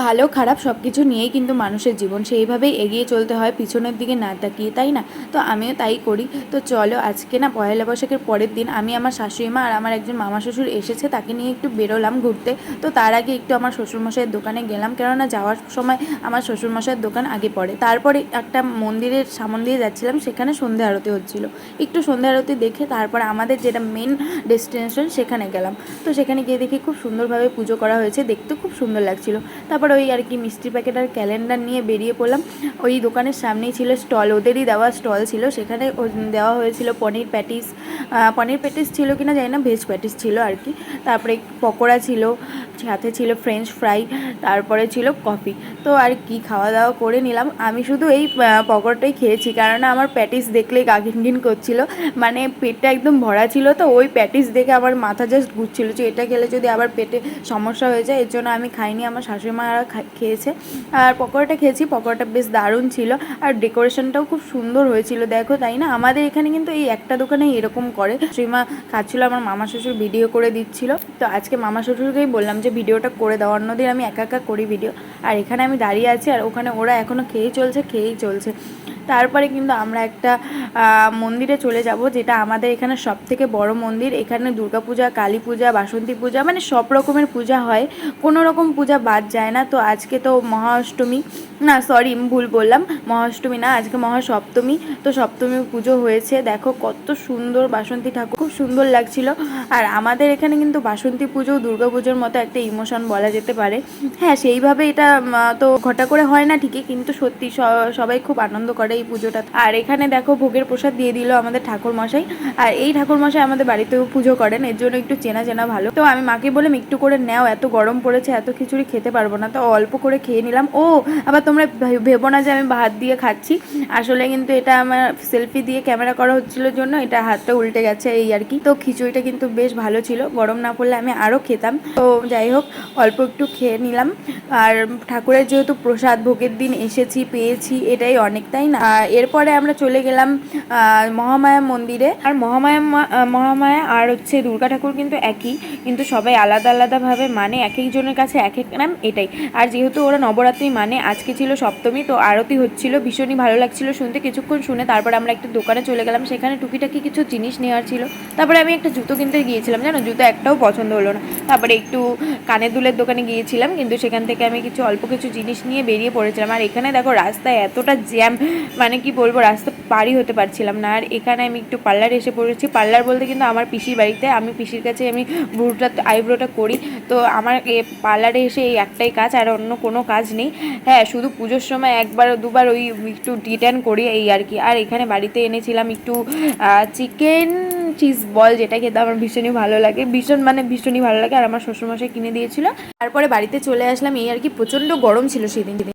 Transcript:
ভালো, খারাপ সব কিছু নিয়েই কিন্তু মানুষের জীবন। সেইভাবেই এগিয়ে চলতে হয়, পিছনের দিকে না তাকিয়ে, তাই না? তো আমিও তাই করি। তো চলো, আজকে না পয়লা বৈশাখের পরের দিন আমি আমার শাশুড়ি মা আর আমার একজন মামা শ্বশুর এসেছে, তাকে নিয়ে একটু বেরোলাম ঘুরতে। তো তার আগে একটু আমার শ্বশুরমশাইয়ের দোকানে গেলাম, কেননা যাওয়ার সময় আমার শ্বশুরমশাইয়ের দোকান আগে পড়ে। তারপরে একটা মন্দিরের সামন দিয়ে যাচ্ছিলাম, সেখানে সন্ধ্যা আরতি হচ্ছিল। একটু সন্ধ্যা আরতি দেখে তারপর আমাদের যেটা মেন ডেস্টিনেশন সেখানে গেলাম। তো সেখানে গিয়ে দেখি খুব সুন্দরভাবে পুজো করা হয়েছে, দেখতে খুব সুন্দর লাগছিল। তারপর ওই আর কি মিষ্টি প্যাকেট আর ক্যালেন্ডার নিয়ে বেরিয়ে পড়লাম। ওই দোকানের সামনেই ছিল স্টল, ওদেরই দেওয়া স্টল ছিল। সেখানে দেওয়া হয়েছিল পনির প্যাটিস। পনির প্যাটিস ছিল কিনা জানি না, ভেজ প্যাটিস ছিল আর কি। তারপরে পকোড়া ছিল, সাথে ছিল ফ্রেঞ্চ ফ্রাই, তারপরে ছিল কফি। তো আর কি খাওয়া দাওয়া করে নিলাম। আমি শুধু এই পকোড়াটাই খেয়েছি। কারণ আমার প্যাটিস দেখলেই গা ঘিন করছিল। মানে পেটটা একদম ভরা ছিল তো, ওই প্যাটিস দেখে আমার মাথা জাস্ট ঘুরছিল যে এটা খেলে যদি আবার পেটে সমস্যা হয়ে যায়, এর জন্য আমি খাইনি। আমার শাশুড়ি মারা খেয়েছে। আর পকোড়াটা খেয়েছি, পকোড়াটা বেশ দারুণ ছিল। আর ডেকোরেশনটাও খুব সুন্দর হয়েছিল, দেখো, তাই না? আমাদের এখানে কিন্তু এই একটা দোকানে এরকম করে। শ্রীমা খাচ্ছিল, আমার মামা শ্বশুর ভিডিও করে দিচ্ছিল। তো আজকে মামা শ্বশুরকেই বললাম যে, ভিডিওটা করে দাও, অন্যদিন আমি একা একা করি ভিডিও। আর এখানে আমি দাঁড়িয়ে আছি, আর ওখানে ওরা এখনও খেয়েই চলছে খেয়েই চলছে। তারপরে কিন্তু আমরা একটা মন্দিরে চলে যাব, যেটা আমাদের এখানে সব থেকে বড় মন্দির। এখানে দুর্গাপূজা কালী পূজা বাসন্তী পূজা মানে সব রকমের পূজা হয়। কোনো রকম পূজা বাদ যায় না। তো আজকে তো মহাষ্টমী না সরি ভুল বললাম। মহাষ্টমী না, আজকে মহাসপ্তমী। তো সপ্তমী পুজো হয়েছে। দেখো কত সুন্দর বাসন্তী ঠাকুর, খুব সুন্দর লাগছিল। আর আমাদের এখানে কিন্তু বাসন্তী পুজো, দুর্গা পুজোর মতো একটা ইমোশন বলা যেতে পারে। হ্যাঁ সেইভাবে এটা তো ঘটা করে হয় না ঠিকই, কিন্তু সত্যি সবাই খুব আনন্দ করে এই পুজোটা। আর এখানে দেখো ভোগের প্রসাদ দিয়ে দিল আমাদের ঠাকুর মশাই আর এই ঠাকুর মশাই আমাদের বাড়িতেও পুজো করেন, এর জন্য একটু চেনা চেনা ভালো। তো আমি মাকে বললাম, একটু করে নেও, এত গরম পড়েছে, এত খিচুড়ি খেতে পারব না। তো অল্প করে খেয়ে নিলাম। ও, আবার তোমরা ভেবো না যে আমি ভাত দিয়ে খাচ্ছি। আসলে কিন্তু এটা আমার সেলফি দিয়ে ক্যামেরা করা হচ্ছিল জন্য এটা হাতটা উল্টে গেছে এই আর কি। তো খিচুড়িটা কিন্তু বেশ ভালো ছিল, গরম না পড়লে আমি আরও খেতাম। তো যাই হোক, অল্প একটু খেয়ে নিলাম। আর ঠাকুরের যেহেতু প্রসাদ ভোগের দিন এসেছি, পেয়েছি, এটাই অনেক, তাই না? এরপরে আমরা চলে গেলাম মহামায়া মন্দিরে। আর মহামায়া মহামায়া আর হচ্ছে দুর্গা ঠাকুর কিন্তু একই, কিন্তু সবাই আলাদা আলাদাভাবে মানে এক একজনের কাছে এক এক নাম এটাই। আর যেহেতু ওরা নবরাত্রি মানে আজকে ছিল সপ্তমী, তো আরতি হচ্ছিল, ভীষণই ভালো লাগছিল শুনতে। কিছুক্ষণ শুনে তারপরে আমরা একটা দোকানে চলে গেলাম, সেখানে টুকিটাকি কিছু জিনিস নেওয়ার ছিল। তারপরে আমি একটা জুতো কিনতে গিয়েছিলাম, জানো? জুতো একটাও পছন্দ হলো না। তারপরে একটু কানের দুলের দোকানে গিয়েছিলাম, কিন্তু সেখান থেকে আমি কিছু, অল্প কিছু জিনিস নিয়ে বেরিয়ে পড়েছিলাম। আর এখানে দেখো, রাস্তায় এতটা জ্যাম মানে কি বলব, রাস্তা পারই হতে পারছিলাম না। আর এখানে আমি একটু পার্লার এসে পড়েছি। পার্লার বলতে কিন্তু আমার পিসির বাড়িতে, আমি পিসির কাছে আমি ব্রুটা আইব্রোটা করি। তো আমার পার্লারে এসে এই একটাই কাজ, আর অন্য কোনো কাজ নেই। হ্যাঁ শুধু পুজোর সময় একবার দুবার ওই একটু রিটার্ন করি এই আর কি। আর এখানে বাড়িতে এনেছিলাম একটু চিকেন চিজ বল যেটা খেতে আমার ভীষণই ভালো লাগে। ভীষণ মানে ভীষণই ভালো লাগে। আর আমার শ্বশুরমশাই কিনে দিয়েছিল। তারপরে বাড়িতে চলে আসলাম। এই আর কি প্রচণ্ড গরম ছিল সেদিন।